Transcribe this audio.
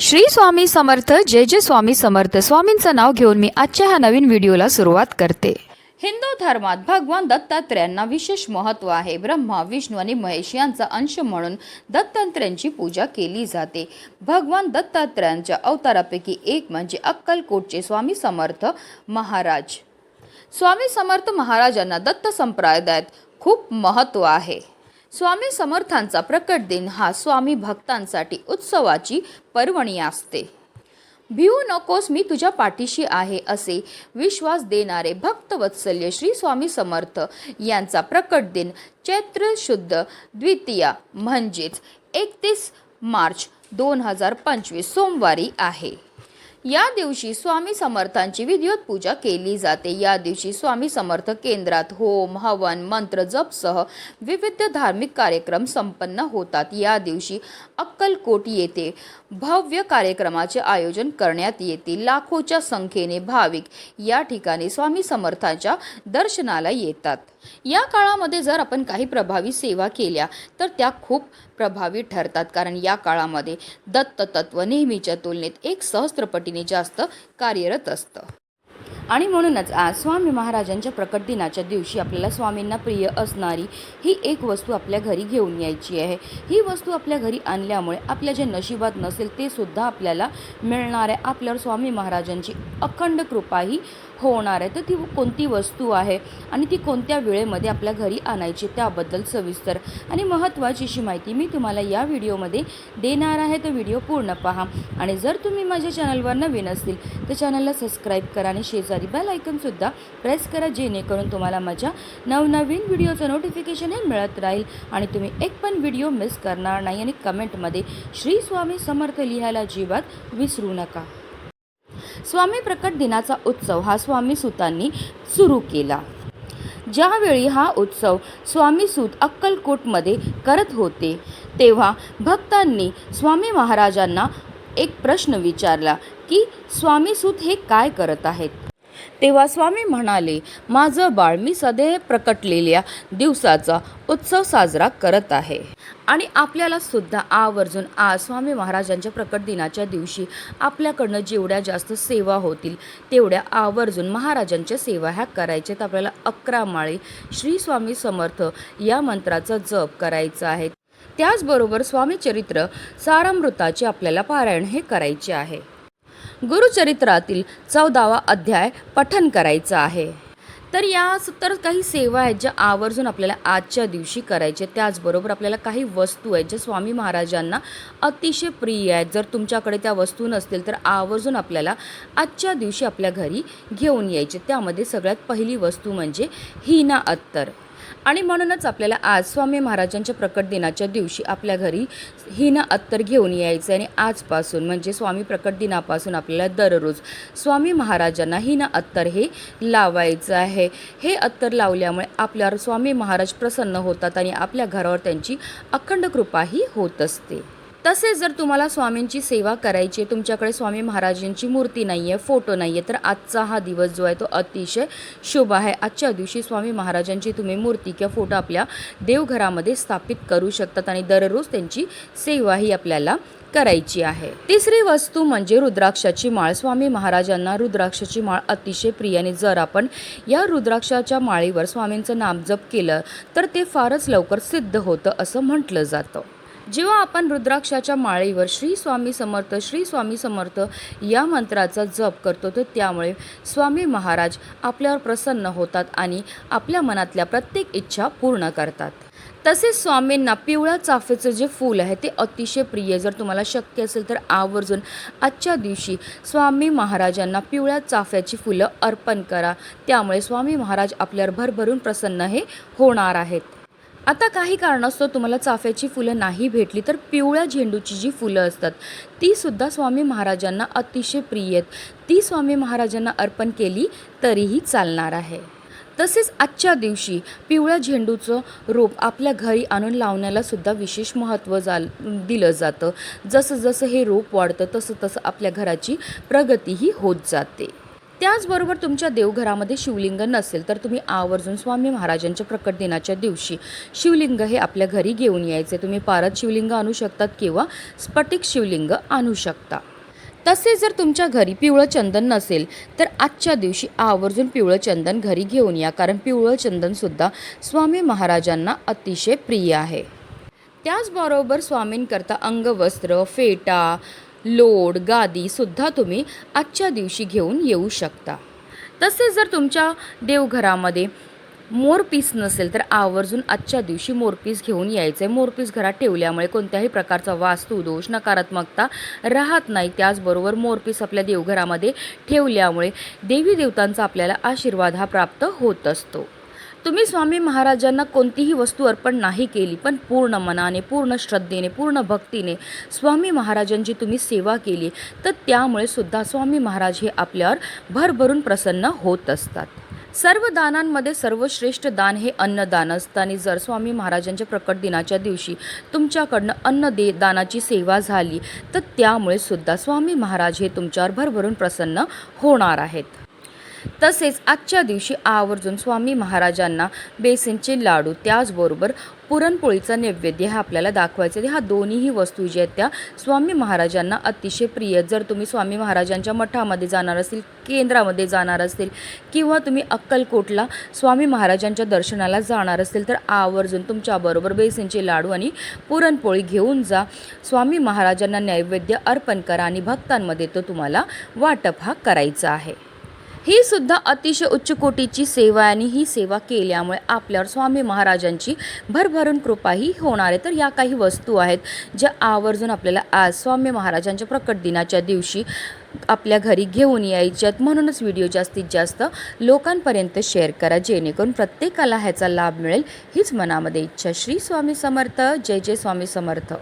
श्री स्वामी समर्थ जय जय स्वामी समर्थ. स्वामींचं नाव घेऊन मी आजच्या ह्या नवीन व्हिडिओला सुरुवात करते. हिंदू धर्मात भगवान दत्तात्र्यांना विशेष महत्त्व आहे. ब्रह्मा विष्णू आणि महेश यांचा अंश म्हणून दत्तात्र्यांची पूजा केली जाते. भगवान दत्तात्र्यांच्या अवतारापैकी एक म्हणजे अक्कलकोटचे स्वामी समर्थ महाराज. स्वामी समर्थ महाराजांना दत्त संप्रदायात खूप महत्त्व आहे. स्वामी समर्थांचा प्रकट दिन हा स्वामी भक्तांसाठी उत्सवाची पर्वणी असते. भिवू नकोस मी तुझ्या पाठीशी आहे असे विश्वास देणारे भक्तवत्सल्य श्री स्वामी समर्थ यांचा प्रकट दिन चैत्र शुद्ध द्वितीया म्हणजेच एकतीस मार्च दोन हजार पंचवीस सोमवारी आहे. या दिवशी स्वामी समर्थांची विधिवत पूजा केली जाते. या दिवशी स्वामी समर्थ केंद्रात होम हवन मंत्र जपसह विविध धार्मिक कार्यक्रम संपन्न होतात. या दिवशी अक्कलकोट येथे भव्य कार्यक्रमाचे आयोजन करण्यात येते लाखोच्या संख्येने भाविक या ठिकाणी स्वामी समर्थांच्या दर्शनाला येतात. या काळामध्ये जर आपण काही प्रभावी सेवा केल्या तर त्या खूप प्रभावी ठरतात. कारण या काळामध्ये दत्त तत्व नेहमीच्या तुलनेत एक सहस्त्रपटीने जास्त कार्यरत असतं. आणि म्हणूनच आज स्वामी महाराजांच्या प्रकट दिनाच्या दिवशी आपल्याला स्वामींना प्रिय असणारी ही एक वस्तू आपल्या घरी घेऊन यायची आहे. ही वस्तू आपल्या घरी आणल्यामुळे आपल्या जे नशिबात नसेल ते सुद्धा आपल्याला मिळणार आहे. आपल्यावर स्वामी महाराजांची अखंड कृपाही होणार आहे. तर ती कोणती वस्तू आहे आणि ती कोणत्या वेळेमध्ये आपल्या घरी आणायची त्याबद्दल सविस्तर आणि महत्त्वाची अशी माहिती मी तुम्हाला या व्हिडिओमध्ये देणार आहे. तर व्हिडिओ पूर्ण पहा. आणि जर तुम्ही माझ्या चॅनलवर नवीन असतील तर चॅनलला सबस्क्राईब करा आणि शेजारी बेल आयकनसुद्धा प्रेस करा जेणेकरून तुम्हाला माझ्या नवनवीन व्हिडिओचं नोटिफिकेशन हे मिळत राहील. आणि तुम्ही एक पण व्हिडिओ मिस करणार नाही आणि कमेंटमध्ये श्री स्वामी समर्थ लिहायला जीवात विसरू नका. स्वामी प्रकट दिनाचा उत्सव हा स्वामी सुतांनी सुरू केला. ज्यावेळी हा उत्सव स्वामी सूत अक्कलकोटमध्ये करत होते तेव्हा भक्तांनी स्वामी महाराजांना एक प्रश्न विचारला की स्वामी सूत हे काय करत आहेत? तेव्हा स्वामी म्हणाले माझं बाळ मी सदैव प्रकटलेल्या दिवसाचा उत्सव साजरा करत आहे. आणि आपल्याला सुद्धा आवर्जून आज स्वामी महाराजांच्या प्रकट दिनाच्या दिवशी आपल्याकडनं जेवढ्या जास्त सेवा होतील तेवढ्या आवर्जून महाराजांच्या सेवा ह्या करायच्या आहेत. आपल्याला अकरा माळे श्री स्वामी समर्थ या मंत्राचा जप करायचा आहे. त्याचबरोबर स्वामी चरित्र सारामृताचे आपल्याला पारायण हे करायचे आहे. गुरुचरित्रातील चौदावा अध्याय पठन करायचा आहे. तर या तर काही सेवा आहेत ज्या आवर्जून आपल्याला आजच्या दिवशी करायच्या त्याचबरोबर आपल्याला काही वस्तू आहेत ज्या स्वामी महाराजांना अतिशय प्रिय आहेत. जर तुमच्याकडे त्या वस्तू नसतील तर आवर्जून आपल्याला आजच्या दिवशी आपल्या घरी घेऊन यायचे त्यामध्ये सगळ्यात पहिली वस्तू म्हणजे हिना अत्तर. आणि म्हणूनच आपल्याला आज स्वामी महाराजांच्या प्रकट दिनाच्या दिवशी आपल्या घरी हिना अत्तर घेऊन यायचं आणि आजपासून म्हणजे स्वामी प्रकट दिनापासून आपल्याला दररोज स्वामी महाराजांना हिना अत्तर हे लावायचं आहे. हे अत्तर लावल्यामुळे आपल्यावर स्वामी महाराज प्रसन्न होतात आणि आपल्या घरावर त्यांची अखंड कृपाही होत असते. तसेच जर तुम्हाला स्वामींची सेवा करायची आहे तुमच्याकडे स्वामी महाराजांची मूर्ती नाही आहे फोटो नाही आहे तर आजचा हा दिवस जो आहे तो अतिशय शुभ आहे. आजच्या दिवशी स्वामी महाराजांची तुम्ही मूर्ती किंवा फोटो आपल्या देवघरामध्ये स्थापित करू शकतात आणि दररोज त्यांची सेवाही आपल्याला करायची आहे. तिसरी वस्तू म्हणजे रुद्राक्षाची माळ. स्वामी महाराजांना रुद्राक्षाची माळ अतिशय प्रिय आणि जर आपण या रुद्राक्षाच्या माळीवर स्वामींचं नामजप केलं तर ते फारच लवकर सिद्ध होतं असं म्हटलं जातं. जेव्हा आपण रुद्राक्षाच्या माळीवर श्री स्वामी समर्थ श्री स्वामी समर्थ या मंत्राचा जप करतो तर त्यामुळे स्वामी महाराज आपल्यावर प्रसन्न होतात आणि आपल्या मनातल्या प्रत्येक इच्छा पूर्ण करतात. तसेच स्वामींना पिवळ्या चाफेचं जे फूल आहे ते अतिशय प्रिय. जर तुम्हाला शक्य असेल तर आवर्जून आजच्या दिवशी स्वामी महाराजांना पिवळ्या चाफ्याची फुलं अर्पण करा. त्यामुळे स्वामी महाराज आपल्यावर भरभरून प्रसन्न हे होणार आहेत. आता काही कारणास्तव तुम्हाला चाफ्याची फुलं नाही भेटली तर पिवळ्या झेंडूची जी फुलं असतात ती सुद्धा स्वामी महाराजांना अतिशय प्रिय आहेत. ती स्वामी महाराजांना अर्पण केली तरीही चालणार आहे. तसेच आजच्या दिवशी पिवळ्या झेंडूचं रोप आपल्या घरी आणून लावण्याला सुद्धा विशेष महत्त्व जाल दिलं जातं. जसं जसं हे रोप वाढतं तसं तसं आपल्या घराची प्रगतीही होत जाते. त्याचबरोबर तुमच्या देवघरामध्ये शिवलिंग नसेल तर तुम्ही आवर्जून स्वामी महाराजांच्या प्रकट दिनाच्या दिवशी शिवलिंग हे आपल्या घरी घेऊन यायचे. तुम्ही पारद शिवलिंग आणू शकतात किंवा स्फटिक शिवलिंग आणू शकता. तसेच जर तुमच्या घरी पिवळं चंदन नसेल तर आजच्या दिवशी आवर्जून पिवळं चंदन घरी घेऊन या कारण पिवळं चंदनसुद्धा स्वामी महाराजांना अतिशय प्रिय आहे. त्याचबरोबर स्वामींकरता अंगवस्त्र फेटा लोड गादी सुद्धा तुम्ही आजच्या दिवशी घेऊन येऊ शकता. तसेच जर तुमच्या देवघरामध्ये मोरपीस नसेल तर आवर्जून आजच्या दिवशी मोरपीस घेऊन यायचं आहे मोरपीस घरात ठेवल्यामुळे कोणत्याही प्रकारचा वास्तू दोष नकारात्मकता राहत नाही. त्याचबरोबर मोरपीस आपल्या देवघरामध्ये ठेवल्यामुळे देवी देवतांचा आपल्याला आशीर्वाद हा प्राप्त होत असतो. तुम्ही स्वामी महाराजांना कोणतीही वस्तू अर्पण नाही केली पण पूर्ण मनाने पूर्ण श्रद्धेने पूर्ण भक्तीने स्वामी महाराजांची तुम्ही सेवा केली तर त्यामुळे सुद्धा स्वामी महाराज हे आपल्यावर भरभरून प्रसन्न होत असतात. सर्व दानांमध्ये सर्वश्रेष्ठ दान हे अन्नदान असतं आणि जर स्वामी महाराजांच्या प्रकट दिनाच्या दिवशी तुमच्याकडनं अन्न दे दानाची सेवा झाली तर त्यामुळे सुद्धा स्वामी महाराज हे तुमच्यावर भरभरून प्रसन्न होणार आहेत. तसेच आजच्या दिवशी आवर्जून स्वामी महाराजांना बेसनचे लाडू त्याचबरोबर पुरणपोळीचा नैवेद्य हा आपल्याला दाखवायचा. आहे ह्या दोन्हीही वस्तू ज्या आहेत त्या स्वामी महाराजांना अतिशय प्रिय जर तुम्ही स्वामी महाराजांच्या मठामध्ये जाणार असेल केंद्रामध्ये जाणार असेल किंवा तुम्ही अक्कलकोटला स्वामी महाराजांच्या दर्शनाला जाणार असेल तर आवर्जून तुमच्याबरोबर बेसनचे लाडू आणि पुरणपोळी घेऊन जा. स्वामी महाराजांना नैवेद्य अर्पण करा आणि भक्तांमध्ये तो तुम्हाला वाटप हा करायचा आहे. ही सुद्धा अतिशय उच्च कोटीची सेवा आणि ही सेवा केल्यामुळे आपल्यावर स्वामी महाराजांची भरभरून कृपाही होणार आहे. तर या काही वस्तू आहेत ज्या आवर्जून आपल्याला आज स्वामी महाराजांच्या प्रकट दिनाच्या दिवशी आपल्या घरी घेऊन यायच्यात म्हणूनच व्हिडिओ जास्तीत जास्त लोकांपर्यंत शेअर करा जेणेकरून प्रत्येकाला ह्याचा लाभ मिळेल. हीच मनामध्ये इच्छा. श्री स्वामी समर्थ. जय जय स्वामी समर्थ.